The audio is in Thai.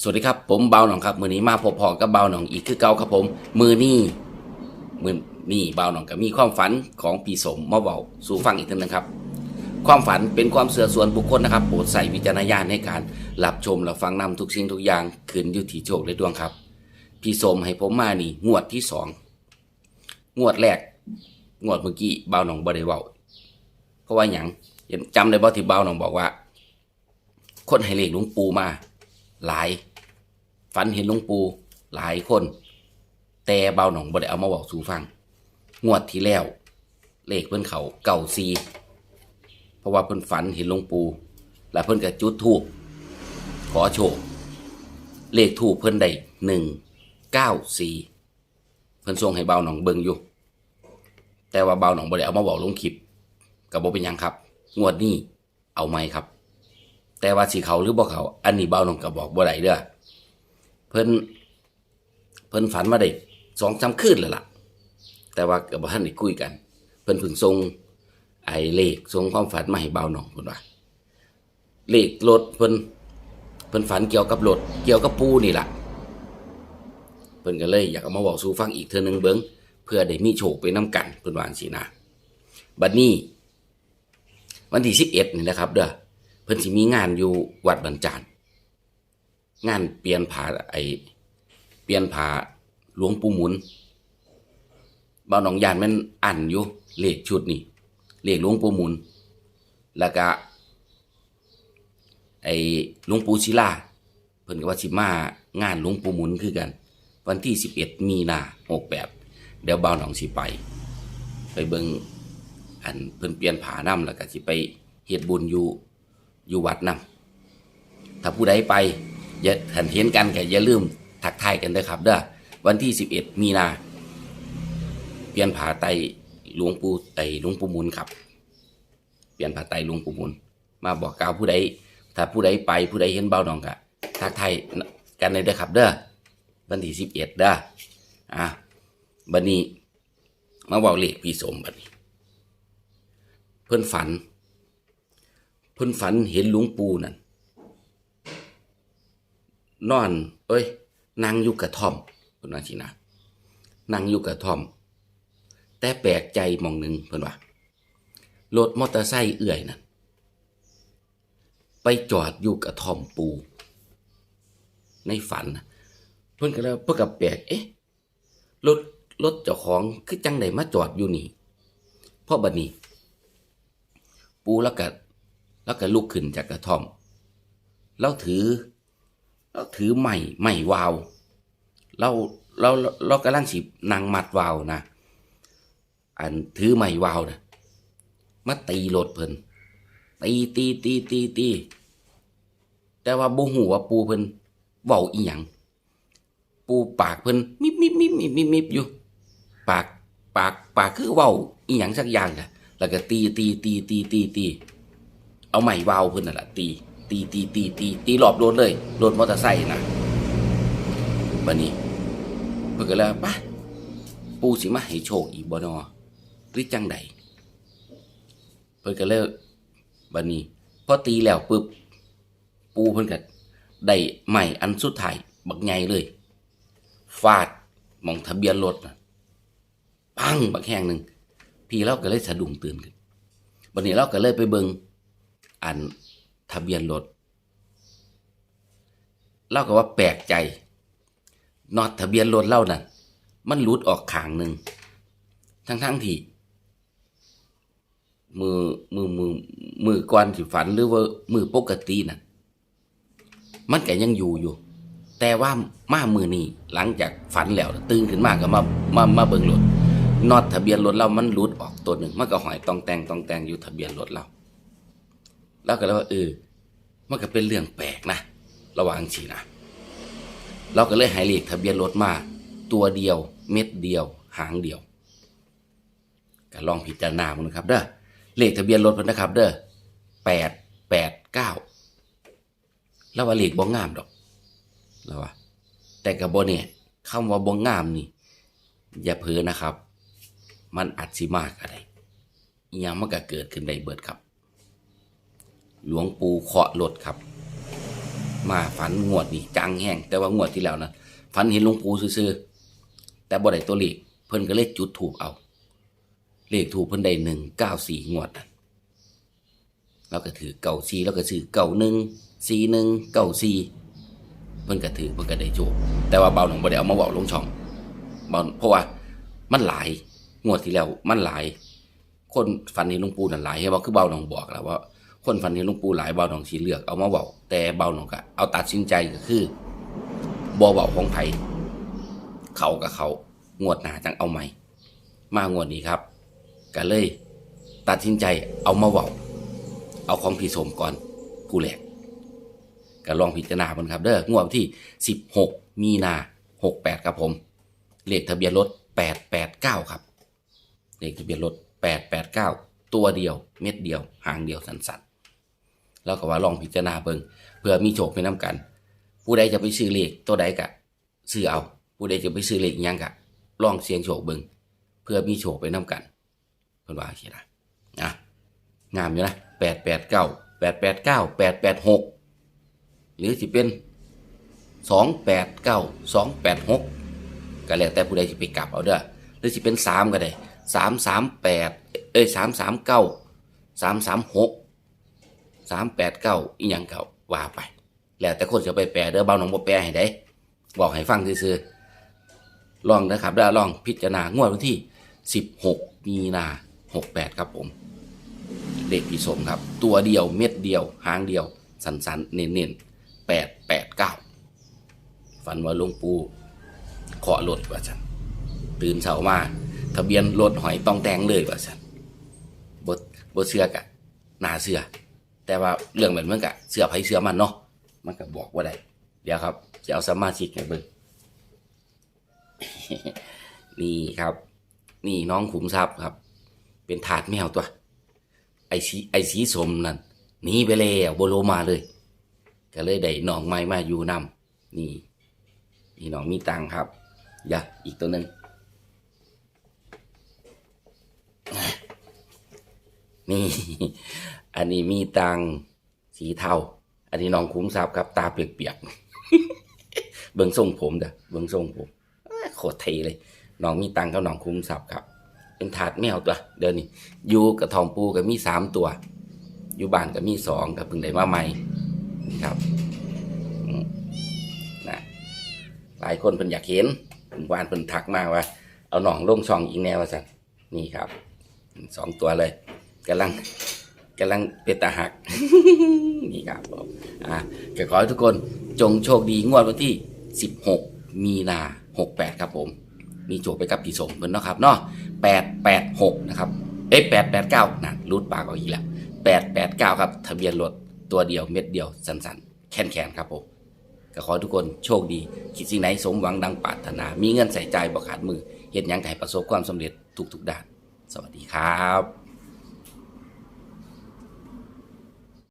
สวัสดีครับผมเบาหนองครับ มือนี้มาพบพอกับเบาหนองอีกคือเก่าครับผม มือนี้มือนี่เบาหนองก็มีความฝันของปีสมมาเบาสู่ฟังอีกทีนึงครับ ความฝันเป็นความเสื่อส่วนบุคคลนะครับโปรดใส่วิจารณญาณในการรับชมและฟังนำทุกสิ่งทุกอย่างขึ้นอยู่ที่โชคและดวงครับ พี่สมให้ผมมานี่งวดที่สองงวดแรกงวดเมื่อกี้เบาหนองบ่ได้เว้าเพราะว่าหยังจำได้บ่ที่เบาหนองบอกว่า คนให้เลขหลวงปู่มา หลาย ฝันเห็นหลวงปู่หลายคน แต่เบาหนองบ่ได้เอามาบอกสู่ฟัง งวดที่แล้ว เลขเพิ่นเขาเก่าซีเพราะว่าเพิ่นฝันเห็นหลวงปู่และเพิ่นก็จุดธูปขอโชค เลขถูกเพิ่นได้หนึ่งเก้าสี่เพิ่นส่งให้เบาหนองเบิงอยู่ แต่ว่าเบาหนองบ่ได้เอามาบอกลงคลิปก็บ่เป็นยังครับ งวดนี้เอาไหมครับ แต่ว่าสิเขาหรือบ่เขา อันนี้เบาหนองก็บอกบ่ได้เด้อเพิ่นเพิ่นฝันมาได้สองสามคืนแล้วล่ะ แต่ว่าก็บ่ทันได้คุยกัน เพิ่นเพิ่งส่งไอ้เลขส่งความฝันมาให้เบาหนองเพิ่นว่าเลขรถเพิ่นเพิ่นฝันเกี่ยวกับรถเกี่ยวกับปูนี่ล่ะเพิ่นก็เลยอยากเอามาบอกสู่ฟังอีกเทื่อนึงเบิ่งเพื่อได้มีโชคไปนํกันเพิ่นว่าจังซี่นะบัดนี้ วันที่11นี่นะครับ เด้อ เพิ่นสิมีงานอยู่วัดบันจานงานเปลี่ยนผาไอเปลี่ยนผาหลวงปู่หมุนบ่าวหนองยานมันอันอยู่เลขชุดนี่เลขหลวงปู่หมุน แล้วก็ไอหลวงปู่ศิลาเพิ่นก็ว่าสิมางานหลวงปู่หมุนคือกัน วันที่ 11 มีนา68เดี๋ยวบ่าวหนองสิไป ไปเบิงอันเพิ่นเปลี่ยนผานํแล้วก็สิไปเฮ็ดบุญอยู่ อยู่วัดนํถ้าผู้ใดไปอย่าหันเห็นกันก็อย่าลืมทักทายกันด้อครับ เด้อวันที่ 11 มีนาเปลี่ยนผาไตหลวงปู่ไตหลวงปู่มุนครับ เปลี่ยนผาไตหลวงปู่มุนมาบอกกล่าวผู้ใดถ้าผู้ใดไปผู้ใดเห็นเบาหนองก็ทักทายกันเลยเด้อครับ เด้อวันที่11เด้ออะบัดนี้มาเว้าเลขพี่สมบัดนี้ เพิ่อนฝัน เพิ่นฝันเห็นหลวงปู่นั่นนอน เอ้ยนั่งอยู่กระท่อมเพิ่นว่าสินะนั่งอยู่กระท่อม แต่แปลกใจมองหนึ่งเพิ่นว่ารถมอเตอร์ไซค์เอื่อยนั่นไปจอดอยู่กระท่อมปู ในฝันเพิ่นก็เลยเพิ่นก็แปลกเอ๊ะรถรถเจ้าของคือจังไดมาจอดอยู่นี่พราะบัดนี้ ปูแล้วก็ แล้วก็ลุกขึ้นจากกระท่อม แล้วถือ แล้วถือไม้ไม้วาวเราเราเรากำลังสินางมัดวาวนะอันถือไม้วาวนะมาตีรถเพิ่นตีตีตีตีตีแต่ว่าบ่ฮู้ว่าปูเพิ่นเว้าอีหยังปูปากเพิ่นมิบมิบมิบมิบมิบมิบอยู่ ปากปากปากคือเว้าอีหยังสักอย่างน่ะแล้วก็ตีตีตีตีตีตี เอาไม้วาวเพิ่นน่ะละตี ตีตีตีตีตีรอบรถเลยรถมอเตอร์ไซค์น่ะบัดนี้เพิ่นก็เลยปะปูสิมาให้โชคอีกบ่นอหรือจังใดเพิ่นก็เลยบัดนี้พอตีแล้วปึ๊บปูเพิ่นก็ได้ไม้อันสุดท้ายบักใหญ่เลยฟาดมองทะเบียนรถนะปังบักแห้งหนึ่งพี่เราก็เลยสะดุ้งตื่นขึ้นวันนี้เราก็เลยไปเบิง อันทะเบียนรถเราก็ว่าแปลกใจนอตทะเบียนรถเล่านั่นมันหลุดออกขางหนึ่งทั้งทั้งที่มือมือมือมือก่อนสิฝันหรือว่ามือปกติน่ะ มันก็ยังอยู่อยู่ แต่ว่ามามือนี้หลังจากฝันแล้ว ตื่นขึ้นมาก็มามามาเบิ่งรถนอตทะเบียนรถเรามันหลุดออกตัวหนึ่งมันก็หอยตองแตงตองแตงอยู่ทะเบียนรถเรา เราก็เลยว่าเออมันก็เป็นเรื่องแปลกนะระว่างสีนะเราก็เลยหายเลขทะเบียนรถมา ตัวเดียว เม็ดเดียว หางเดียวก็ลองพิจารณาดูนะครับ เด้อเลขทะเบียนรถเพิ่นนะครับ เด้อแปดแปดเก้าแล้วว่าเลขบ่งามดอกแล้วว่าแต่กับบเนี่ยคำว่าบงงามนี่ อย่าเพ้อนะครับ มันอัดสิมากอะไรอยังมันก็เกิดขึ้นได้เบิดครับ หลวงปู่เคาะรถครับ มาฝันงวดนี่จังแห้งแต่ว่างวดที่แล้วนะฝันเห็นหลวงปู่ซื่อๆแต่บ่ได้ตัวเลขเพิ่นก็เลยจุดถูกเอา เลขถูกเพิ่นได้หนึ่งเก้าสี่งวดนั้นแล้วก็ถือเก้าสี่แล้วก็ซื้อเก้าหนึ่งสี่หนึ่งเก้าสี่เพิ่นก็ถือเพิ่นก็ได้โจกแต่ว่าเบาหนองบ่ได้เอามาบอกลงช่องเบาเพราะว่ามันหลายงวดที่แล้วมันหลาย คนฝันเห็นหลวงปู่นั่นหลายให้บอกคือเบาหนองบอกแล้วว่า คนฝันเห็นหลวงปู่หลายเบาหนองสีเลือกเอามาเบาแต่เบาหนองก็เอาตัดสินใจก็คือบ่เบาของไผเขากับเขางวดหนาจังเอาใหม่ มางวดนี้ครับก็เลย ตัดสินใจเอามาเบาเอาของพี่สมก่อนผู้แรกก็ลองพิจารณามันครับเด้องวดที่ 16 มีนา68ครับผมเลขทะเบียนรถ 889 ครับเลขทะเบียนรถ 889 ตัวเดียว เม็ดเดียว หางเดียวสันๆ แล้วก็ว่าลองพิจารณาเบิงเพื่อมีโชคไปน้ำกัน ผู้ใดจะไปซื้อเลขตัวใดกะซื้อเอา ผู้ใดจะไปซื้อเลขยังกะลองเสียงโชคเบิงเพื่อมีโชคไปน้ำกันเพิ่นว่าสินะอะงามอยู่นะแปดแปดเก้าแปดแปดเก้าแปดแปดหกหรือสิเป็นสองแปดเก้าสองแปดหกก็แล้วแต่ผู้ใดจะไปกลับเอาเด้อหรือสิเป็นสามก็ได้สามสามแปดเอ้ยสามสามเก้าสามสามหก สามแปดเก้าอีหยังเก่าว่าไป แล้วแต่คนจะไปแปลเด้อเบาหนองบ่แปลให้ได้บอกให้ฟังซื่อๆลองนะครับได้ลองพิจารณางวดวันที่ 16 มีนา 68 ครับผมเลขพี่สมครับ ตัวเดียวเม็ดเดียวหางเดียว สันๆเน้นๆ889ฝันว่าลวงปู่เคาะรถว่าฉันตื่นเช้ามา ทะเบียนรถหอยต้องแตงเลยว่าฉันบทบทเสือกะหนาเสือ แต่ว่าเรื่องแบบมันกะเสือไผเสือมันเนาะมันก็บอกว่าได้เดี๋ยวครับจะเอาสมาชิกให้เบิ่งนี่ครับ นี่น้องขุมทรัพย์ครับ เป็นถาดแมวตัว ไอสีไอสีสมนั่นหนีไปแล้วโบโลมาเลย ก็เลยได้น้องใหม่มาอยู่นำนี่นี่น้องมีตังค์ครับอย่าอีกตัวหนึ่งนี่ อันนี้มีตังสีเทา อันนี้น้องคุ้มทรัพย์ครับ ตาเปียกๆ เบิ่งทรงผมเด้อเบิ่งทรงผมโคตรเทเลย น้องมีตังกับน้องคุ้มทรัพย์ครับ เป็นถาดแมวตัว เดี๋ยวนี้อยู่กับทองปูกับมีสามตัว อยู่บ้านกับมีสองกับพิ่งได้มาใหม่ครับนะหลายคนเพิ่นอยากเห็นเพิ่นวานเพิ่นทักมาว่า เอาหนองลงช่องอีกแนวว่าสันนี่ครับสองตัวเลยกำลัง กำลังเป็นตาหัก นี่ครับผมอะก็ขอให้ทุกคนจงโชคดีงวดวันที่ 16 มีนา 68 ครับผม มีโจทย์ไปกับพี่สมเพิ่นเนาะครับเนาะ886 นะครับ เอ้ย889นะรูดปากออกอีกแล้ว889 ครับ ทะเบียนรถตัวเดียวเม็ดเดียวสันๆ แคนๆ ครับผมก็ขอให้ทุกคนโชคดี คิดสิ่งไหนสมหวังดังปรารถนา มีเงินใส่ใจบ่ขาดมือเฮ็ดหยังไงประสบความสำเร็จทุกๆด้าน สวัสดีครับ